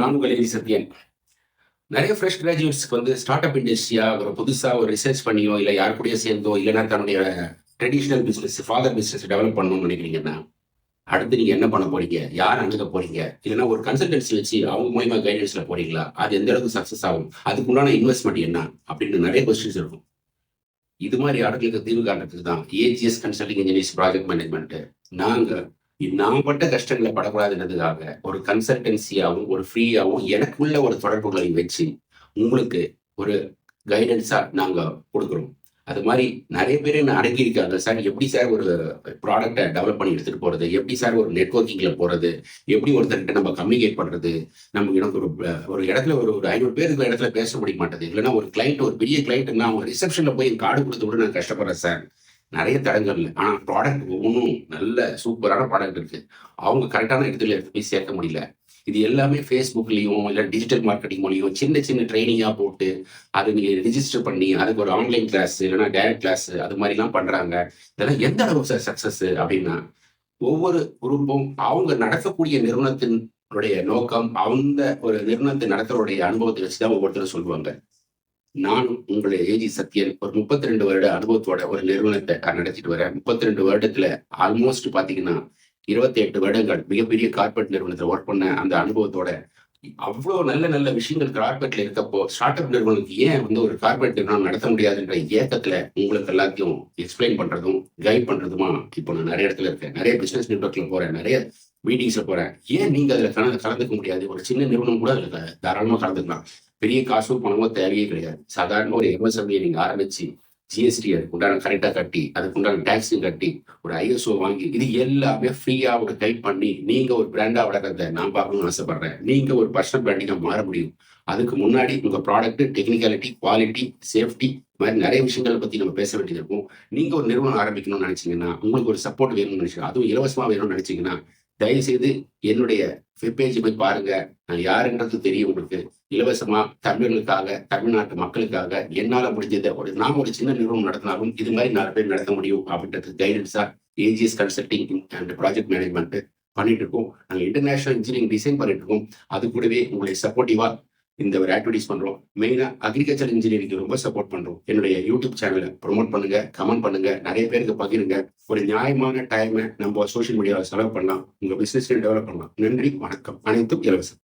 நான் உங்கள் சத்யன் நிறைய ஃப்ரெஷ் கிராஜுவேட்ஸ்க்கு வந்து ஸ்டார்ட் அப் இண்டஸ்ட்ரியா ஒரு புதுசாக ஒரு ரிசர்ச் பண்ணியோ இல்லை யார் கூடயோ சேர்ந்தோ இல்லைன்னா தன்னுடைய traditional business father business develop பண்ணணும்னு நினைக்கிறீங்கன்னா அடுத்து நீங்க என்ன பண்ண போறீங்க? யார் அணுக போறீங்க? இல்லைன்னா ஒரு கன்சல்டன்சி வச்சு அவங்க மூலியமா கைடன்ஸ்ல போறீங்களா? அது எந்த அளவுக்கு சக்சஸ் ஆகும்? அதுக்குள்ளான இன்வெஸ்ட்மெண்ட் என்ன? அப்படின்னு நிறைய கொஸ்டின்ஸ் இருக்கும். இது மாதிரி ஆட்களுக்கு தீர்வு காண்றதுக்கு தான் AGS consulting engineers project management நாங்கள் நான் பட்ட கஷ்டங்களை படக்கூடாதுன்றதுக்காக ஒரு கன்சல்டன்சியாகவும் ஒரு ஃப்ரீயாகவும் எனக்குள்ள ஒரு தொடர்புகளை வச்சு உங்களுக்கு ஒரு கைடன்ஸாக நாங்கள் கொடுக்குறோம். அது மாதிரி நிறைய பேர் என்ன அடங்கியிருக்காங்க சார் எப்படி சார் ஒரு ப்ராடக்டை டெவலப் பண்ணி எடுத்துகிட்டு போகிறது எப்படி சார் ஒரு நெட்ஒர்க்கிங்கில் போகிறது எப்படி ஒருத்தர்கிட்ட நம்ம கம்யூனிகேட் பண்ணுறது நமக்கு எனக்கு ஒரு ஒரு இடத்துல ஒரு ஒரு ஐநூறு பேர் இருக்கிற இடத்துல பேச முடிய மாட்டேது. இல்லைன்னா ஒரு கிளைண்ட் ஒரு பெரிய கிளைண்ட்டுன்னா அவங்க ரிசப்ஷனில் போய் கார்டு கொடுத்து கூட நான் கஷ்டப்படுறேன் சார். நிறைய தடங்கள் இல்லை ஆனால் ப்ராடக்ட் ஒவ்வொன்றும் நல்ல சூப்பரான ப்ராடக்ட் இருக்கு. அவங்க கரெக்டான இடத்துல எடுத்து போய் சேர்க்க முடியல. இது எல்லாமே ஃபேஸ்புக்லேயும் இல்லை டிஜிட்டல் மார்க்கெட்டிங் மூலியம் சின்ன சின்ன ட்ரைனிங்காக போட்டு அதை நீங்கள் ரிஜிஸ்டர் பண்ணி அதுக்கு ஒரு ஆன்லைன் கிளாஸ் இல்லைன்னா டேரக்ட் கிளாஸ் அது மாதிரிலாம் பண்ணுறாங்க இதெல்லாம் எந்த அளவு சார் சக்ஸஸ் அப்படின்னா ஒவ்வொரு குரூப்பும் அவங்க நடக்கக்கூடிய நிறுவனத்தினுடைய நோக்கம் அந்த ஒரு நிறுவனத்தை நடத்துறவுடைய அனுபவத்தை வச்சு தான் ஒவ்வொருத்தரும் சொல்லுவாங்க. நானும் உங்களை ஏஜி சத்யன் ஒரு முப்பத்தி ரெண்டு வருட அனுபவத்தோட ஒரு நிறுவனத்தை நான் நடத்திட்டு வரேன். முப்பத்தி ரெண்டு வருடத்துல ஆல்மோஸ்ட் பாத்தீங்கன்னா இருபத்தி எட்டு வருடங்கள் மிகப்பெரிய கார்பரேட் நிறுவனத்தில் ஒர்க் பண்ண அந்த அனுபவத்தோட அவ்வளோ நல்ல நல்ல விஷயங்கள் கார்பரேட்ல இருக்கப்போ ஸ்டார்ட் அப் நிறுவனத்துக்கு ஏன் வந்து ஒரு கார்பரேட் நிறுவனம் நடத்த முடியாதுன்ற ஏக்கத்துல உங்களுக்கு எல்லாத்தையும் எக்ஸ்பிளைன் பண்றதும் கைட் பண்றதுமா இப்போ நான் நிறைய இடத்துல இருக்கேன். நிறைய பிசினஸ் நெட்ஒர்க்ல போறேன். நிறைய மீட்டிங்ஸ்ல போறேன். ஏன் நீங்க அதுல கலந்து கலந்துக்க முடியாது? ஒரு சின்ன நிறுவனம் கூட அதுல தாராளமா கலந்துக்கலாம். பெரிய காசும் பணமோ தேவையே கிடையாது. சாதாரண ஒரு எம்எஸ்எம்இ நீங்க ஆரம்பிச்சு ஜிஎஸ்டி அதுக்கு உண்டான கரெக்டா கட்டி அதுக்கு உண்டான டாக்ஸும் கட்டி ஒரு ஐஎஸ்ஓ வாங்கி இது எல்லாமே ஃப்ரீயா ஒரு கைட் பண்ணி நீங்க ஒரு பிராண்டா வளர்க்கறத நான் பார்க்கணும்னு ஆசைப்படுறேன். நீங்க ஒரு பர்சனல் பிராண்டிங்கா மாற முடியும். அதுக்கு முன்னாடி உங்க ப்ராடக்ட் டெக்னிக்காலிட்டி குவாலிட்டி சேஃப்டி மாதிரி நிறைய விஷயங்களை பத்தி நம்ம பேச வேண்டியது இருக்கும். நீங்க ஒரு நிறுவனம் ஆரம்பிக்கணும்னு நினைச்சீங்கன்னா உங்களுக்கு ஒரு சப்போர்ட் வேணும்னு நினைச்சீங்க அதுவும் இலவசமா வேணும்னு நினைச்சீங்கன்னா தயவுசெய்து என்னுடைய வெப்பேஜ் போய் பாருங்க. நான் யாருன்றது தெரியும் உங்களுக்கு. இலவசமா தமிழர்களுக்காக தமிழ்நாட்டு மக்களுக்காக என்னால முடிஞ்சதை ஒரு நாம் ஒரு சின்ன நிறுவனம் நடத்தினாலும் இது மாதிரி நாலு பேர் நடத்த முடியும் அப்படின்றது கைடன்ஸா AGS consulting and project management பண்ணிட்டு இருக்கோம். நாங்கள் இன்டர்நேஷனல் இன்ஜினியரிங் டிசைன் பண்ணிட்டு இருக்கோம். அது கூடவே உங்களை சப்போர்ட்டிவா இந்த ஒரு ஆக்டிவிட்டிஸ் பண்றோம். மெயினா அக்ரிகல்ச்சர் இன்ஜினியரிங் ரொம்ப சப்போர்ட் பண்றோம். என்னுடைய யூடியூப் சேனலை ப்ரொமோட் பண்ணுங்க கமெண்ட் பண்ணுங்க நிறைய பேருக்கு பகிருங்க. ஒரு நியாயமான டைமை நம்ம சோசியல் மீடியாவில் செலவு பண்ணலாம். உங்க பிசினஸ் டெவலப் பண்ணலாம். நன்றி வணக்கம். அனைத்தும் இலவசம்.